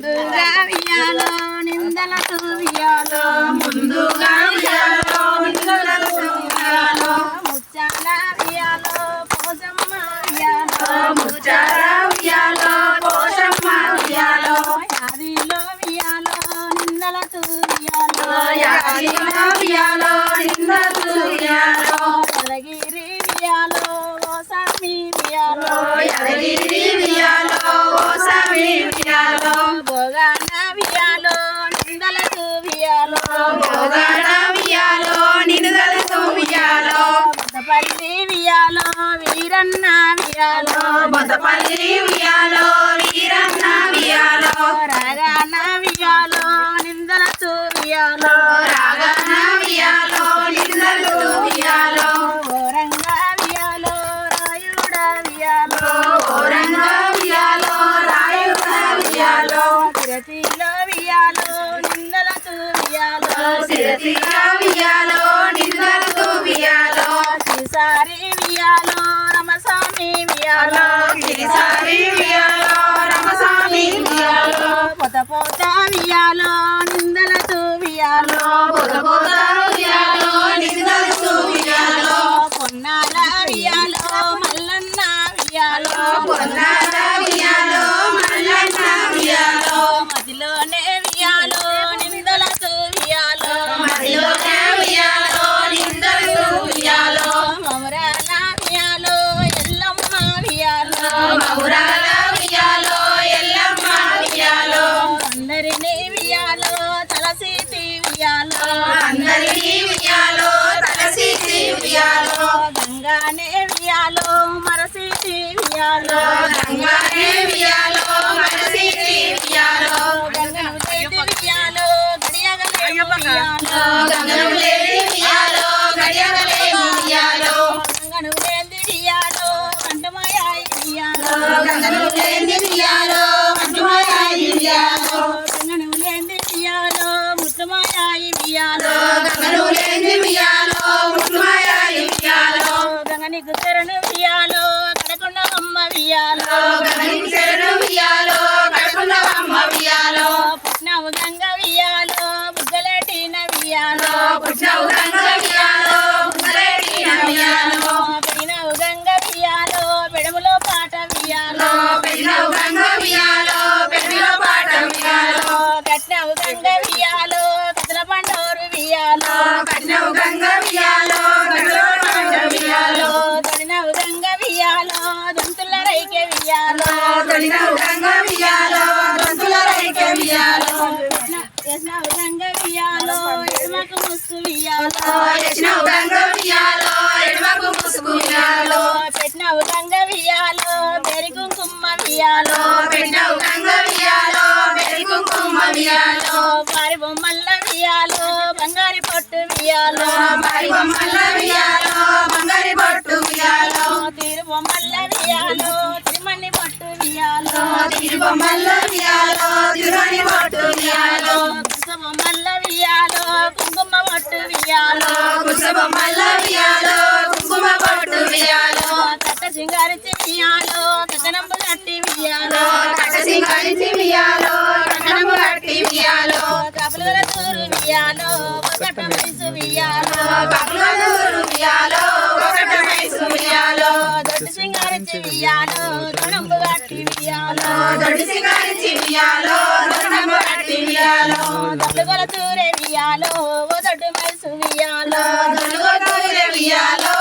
ముందుగా వియాలో నిందల వియాలో ముందుగా ఉయ్యాలో నిందల ఉయ్యాలో ముచ్చాల వియాలో పోసమ్మ వియాలో ముచ్చాల ఉయ్యాలో పోషమ్మ ఉయ్యాలో యాదిలో వియాలో నిందల వియాలో యాదిలో ఉయ్యాలో నిందల ఉయ్యాలో యాదగిరి వియాలో ఓ సామి వియాలో యాదగిరి పల్లి వియాలో. వీరన్న వియాలో. బొద్దపల్లి ఉయ్యాలో వియాలో సిరతిగా ఉయ్యాలో నిందలతో శ్రీసారి వియాలో రమస్వామి వియాలో. ఉయ్యాలో అందరినీ ఉయ్యాలో తలసీసి ఉయ్యాలో. గంగానే వియాలో మరసీతి గంగానే ఉయ్యాలో ఉయ్యాలో. గంగను గడియగలే గంగను గంగ దంతుల రైకె ఎడమకు ముసు వియాలో వియాలో బొమ్మల బంగారి వియాలో తిరుమణి పొట్టు వియాలో వియాలో దొడ్డి సింగారించి ఉయ్యాలో కట్టనము కట్టి ఉయ్యాలో దొడ్డుగల తూరే వియాలో ఓ దొడ్డు వయసు వియాలో దొడ్డుగొడ్డూరే ఉయ్యాలో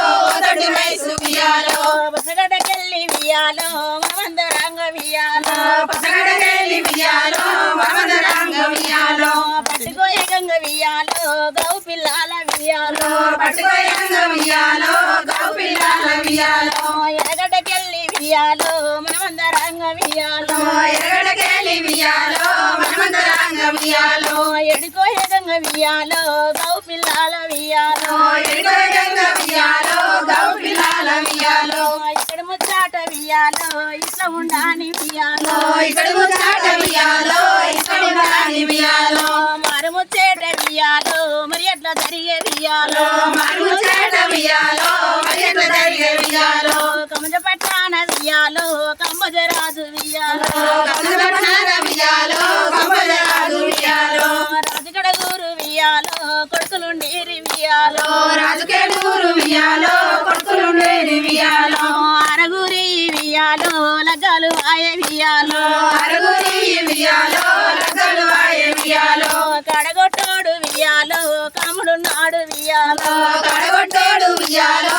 దొడ్డి వయసు ఉయ్యాలో బసగడకెళ్ళి వియాలో మనమందరంగ వియాలో పసగడకెళ్ళి ఉయ్యాలో మమదరంగ ఉయ్యాలో పట్టుకోయ గంగ వియాలో గౌ పిల్లాల వియాలో పట్టుకోయంగ ఉయ్యాలో గౌ పిల్లల ఉయ్యాలో ఎరగడకెళ్ళి వియాలో మనమందరంగ వియాలో ఎరగడకెళ్ళి ఉయ్యాలో మనమందరంగ ఉయ్యాలో ఎడుకోయ గంగ వియాలో గౌ పిల్లాల వియాలో ఎడుకోయంగ ఉయ్యాలో గౌ పిల్లల ఉయ్యాలో ఇక్కడ ముచ్చాట వియాలో ఇట్లా ఉండాని వియాలో ఇక్కడ ముచ్చాట ఉయ్యాలో ఇక్కడ ఉండాలి ఉయ్యాలో మారు ముచ్చేట వియాలో మరి ఎట్లా జరిగే వియాలో మరుచేట ఉయ్యాలో మరి ఎట్లా జరిగే ఉయ్యాలో కమజ కమ్మజరాన వియాలో కమ్మజరాజు వియాలో వియాలో కొడుకులుండి వియాలో అరగురి వియాలో లగ్గాలు ఆయ వియాలో అరగురి వియాలో వియాలో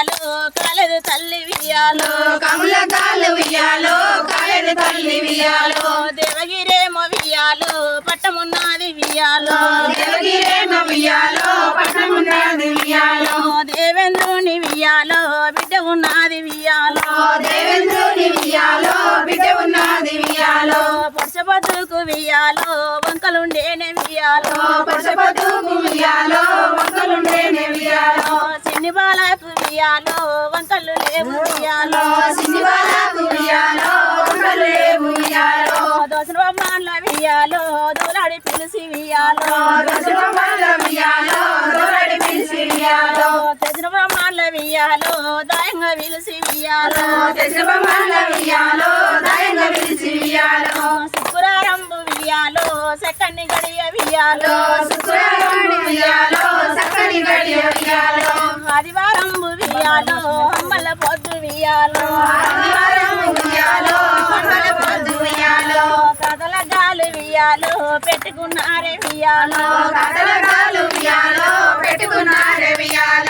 వియాలో కాలేదు తల్లి వియాలో కముల కాళ్ళు వియాలో కాయని తల్లి వియాలో దేవగిరేమో వియాలో పట్టమున్నది వియాలో దేవగిరేమ వియాలో పట్టమున్నది వియాలో దేవేంద్రుని వియాలో బిడ్డ ఉన్నది వియాలో దేవేంద్రుని వియాలో బిడ్డ ఉన్నది వియాలో పరసబతుకు వియాలో వంకలుండేనే వియాలో పశుపతుకు వియాలో వంకలుండేనే వియాలో చిన్ని బాలకు వియాలో వంకలు లేవు వియాలో సినిమాలకు వియాలో వంకలు లేవు వియాలో బొమ్మల వియాలో దూలాడి పిలిచి వియాలో దశమల్ల బొమ్మల దాయంగా పిలిసి వియాలో దశమల్ల వియాలో దాయంగా వియాలో సెకండ్ వియాలో చక్కని వియాలో అమ్మల పొద్దు వియాలో కథల గాలు వియాలో పెట్టుకున్నారే వియాలో కథల గాలు వియాలో పెట్టుకున్నారే వియాలో